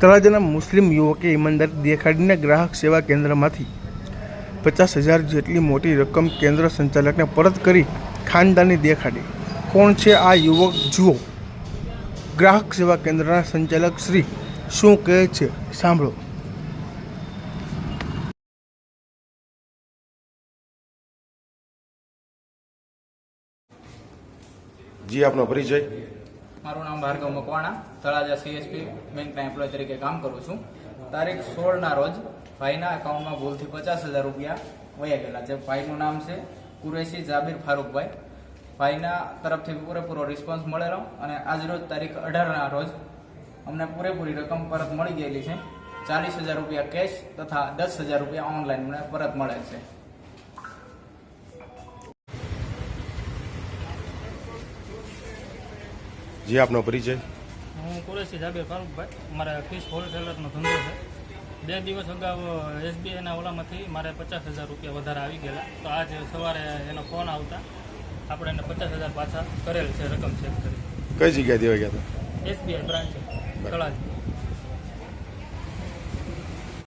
તળાજાના મુસ્લિમ યુવકે ઈમાનદારી દેખાડીને ગ્રાહક સેવા કેન્દ્રમાંથી પચાસ હજાર જેટલી મોટી રકમ કેન્દ્ર સંચાલકને પરત કરી ખાનદાની દેખાડી. કોણ છે આ યુવક? જુઓ. ગ્રાહક સેવા કેન્દ્રના સંચાલક શ્રી શું કહે છે? સાંભળો. જી, આપનો પરિચય. મારું નામ ભાર્ગવ મકવાણા, તળાજા સીએસપી બેંકના એમ્પ્લોય તરીકે કામ કરું છું. તારીખ સોળના રોજ ભાઈના એકાઉન્ટમાં ભૂલથી પચાસ હજાર રૂપિયા વયા ગયેલા જે ભાઈનું નામ છે કુરેશી જાબીર ફારૂકભાઈ. ભાઈના તરફથી પૂરેપૂરો રિસ્પોન્સ મળેલો અને આજરોજ તારીખ અઢારના રોજ અમને પૂરેપૂરી રકમ પરત મળી ગયેલી છે. ચાલીસ હજાર રૂપિયા કેશ તથા દસ હજાર રૂપિયા ઓનલાઈન મને પરત મળેલ છે. જી આપનો પરિચય. હું કુરેશી જાબીર ફારૂકભાઈ. મારે ફિશ હોલસેલરનો ધંધો છે. બે દિવસ અગાઉ એસબીઆઈના ઓલામાંથી મારે પચાસ હજાર રૂપિયા વધારે આવી ગયેલા. તો આજ સવારે એનો ફોન આવતા આપણે એને પચાસ હજાર પાછા કરેલ છે રકમ ચેક કરી. કઈ જગ્યાએ દેવા ગયા હતા? SBI branch તળાજ